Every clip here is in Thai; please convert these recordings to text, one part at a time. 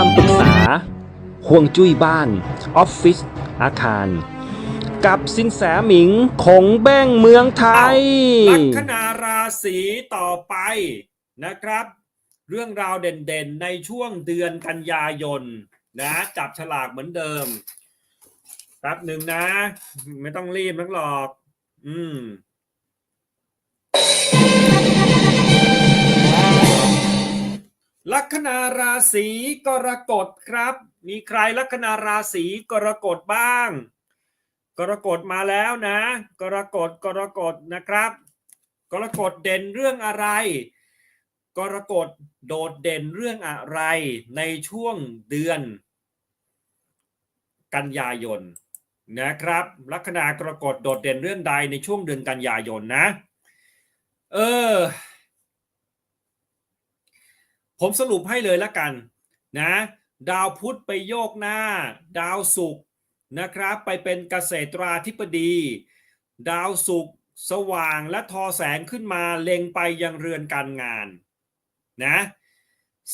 คำปรึกษา ห่วงจุ้ยบ้าน ออฟฟิศ อาคาร กับสินแสหมิงคงแบ้งเมืองไทย ลัคนาราศีต่อไปนะครับ เรื่องราวเด่นๆ ในช่วงเดือนกันยายนนะจับฉลากเหมือนเดิมแป๊บหนึ่งนะ ไม่ต้องรีบนักหรอก อืม คนาราศีกรกฎครับ มีใครลัคนาราศีกรกฎบ้าง กรกฎมาแล้วนะ กรกฎกรกฎนะครับ กรกฎเด่นเรื่องอะไร กรกฎโดดเด่นเรื่องอะไรในช่วงเดือน กันยายนนะครับ ลัคนากรกฎโดดเด่นเรื่องใดในช่วงเดือนกันยายนนะ เออ ผมสรุปให้เลยละกันนะดาวพุธไปโยกหน้า ดาวศุกร์นะครับไปเป็นเกษตราธิบดี ดาวศุกร์สว่างและทอแสงขึ้นมาเล็งไปยังเรือนการงานนะ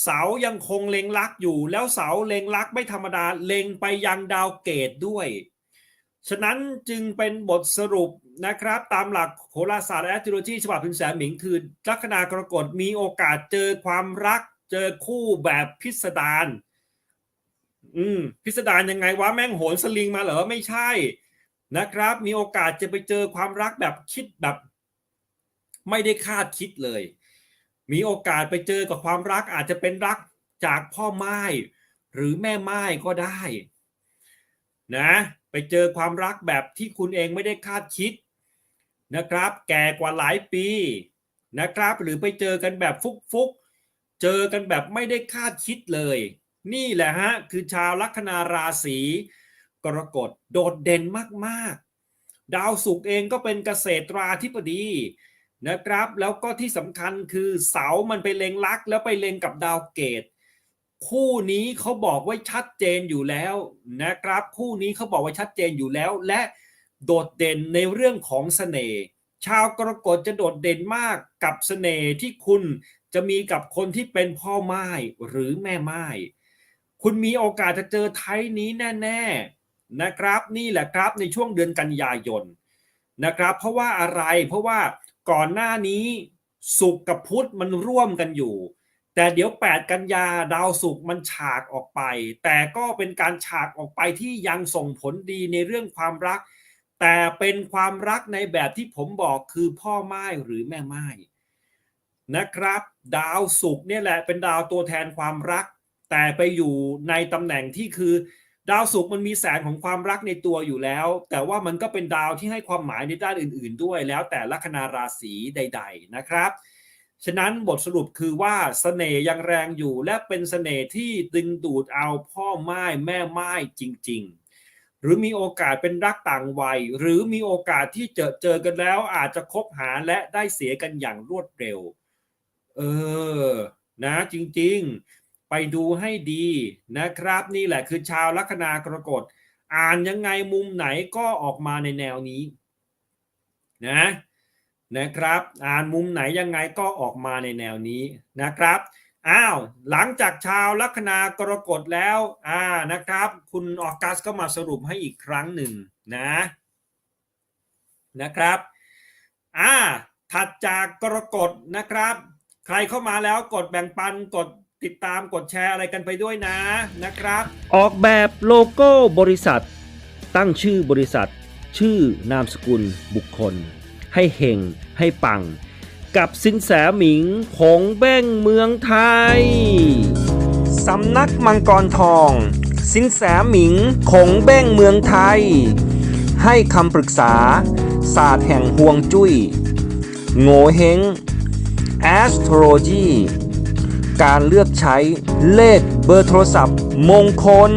เสายังคงเล็งลักอยู่แล้วเสาเล็งลักไม่ธรรมดาเล็งไปยังดาวเกตด้วย ฉะนั้นจึงเป็นบทสรุปนะครับ ตามหลักโหราศาสตร์และแอสโทรโลจีฉบับพิมพ์แสนหมิงคือลัคนากรกฎมีโอกาสเจอความรัก เจอคู่แบบพิสดารอืมพิสดารยังไงวะแม่งโหนสลิงมาเหรอไม่ใช่นะครับ มีโอกาสจะไปเจอความรักแบบคิดแบบ ไม่ได้คาดคิดเลย มีโอกาสไปเจอกับความรักอาจจะเป็นรักจากพ่อไม้หรือแม่ไม้ก็ได้ นะไปเจอความรักแบบที่คุณเองไม่ได้คาดคิดนะครับ แก่กว่าหลายปีนะครับ หรือไปเจอกันแบบฟุกๆ เจอกันแบบไม่ได้คาดคิดเลย นี่แหละฮะคือชาวลัคนาราศีกรกฎโดดเด่นมากๆ ดาวศุกร์เองก็เป็นเกษตราธิบดีนะครับ แล้วก็ที่สำคัญคือเสามันไปเล็งลัก แล้วไปเล็งกับดาวเกต คู่นี้เขาบอกไว้ชัดเจนอยู่แล้วนะครับ คู่นี้เขาบอกไว้ชัดเจนอยู่แล้ว และโดดเด่นในเรื่องของเสน่ห์ชาวกรกฎจะโดดเด่นมากกับเสน่ห์ที่คุณจะมีกับคนที่เป็นพ่อไม้หรือแม่ไม้คุณมีโอกาสจะเจอไทยนี้แน่ ๆนะครับ นี่แหละครับในช่วงเดือนกันยายนนะครับ เพราะว่าอะไรเพราะว่าก่อนหน้านี้สุกกับพุธมันร่วมกันอยู่ แต่เดี๋ยว 8 กันยาดาวศุกมันฉากออกไป แต่ก็เป็นการฉากออกไปที่ยังส่งผลดีในเรื่องความรัก แต่เป็นความรักในแบบที่ผมบอกคือพ่อไม้หรือแม่ไม้นะครับ ดาวศุกเนี่ยแหละเป็นดาวตัวแทนความรัก แต่ไปอยู่ในตำแหน่งที่คือ ดาวศุกมันมีแสงของความรักในตัวอยู่แล้ว แต่ว่ามันก็เป็นดาวที่ให้ความหมายในด้านอื่น ๆ ด้วย แล้วแต่ลัคนาราศีใด ๆ นะครับ ฉะนั้นบทสรุปคือว่าเสน่ห์ยังแรงอยู่ และเป็นเสน่ห์ที่ดึงดูดเอาพ่อไม้แม่ไม้จริง ๆ หรือมีโอกาสเป็นรักต่างวัย หรือมีโอกาสที่เจอเจอกันแล้วอาจจะคบหาและได้เสียกันอย่างรวดเร็ว เออ นะจริงๆ ไปดูให้ดีนะครับ นี่แหละคือชาวลัคนากรกฎ อ่านยังไงมุมไหนก็ออกมาในแนวนี้ นะ นะครับ อ่านมุมไหนยังไงก็ออกมาในแนวนี้นะครับอ้าวหลังจากชาวลัคนากรกฎแล้วอ่านะครับ คุณออกัสก็มาสรุปให้อีกครั้งหนึ่งนะนะครับอ่าถัดจากกรกฎนะครับ ใครเข้ามาแล้วกดแบ่งปันกดติดตามกดแชร์อะไรกันไปด้วยนะนะครับ ออกแบบโลโก้บริษัท ตั้งชื่อบริษัท ชื่อนามสกุลบุคคล ให้เฮงให้ปัง กับสินแสหมิงคงแบ้งเมืองไทย สำนักมังกรทอง สินแสหมิงคงแบ้งเมืองไทย ให้คำปรึกษา ศาสตร์แห่งห่วงจุย้ยโง่เฮง astrology การเลือกใช้เลขเบอร์โทรศัพท์มงคล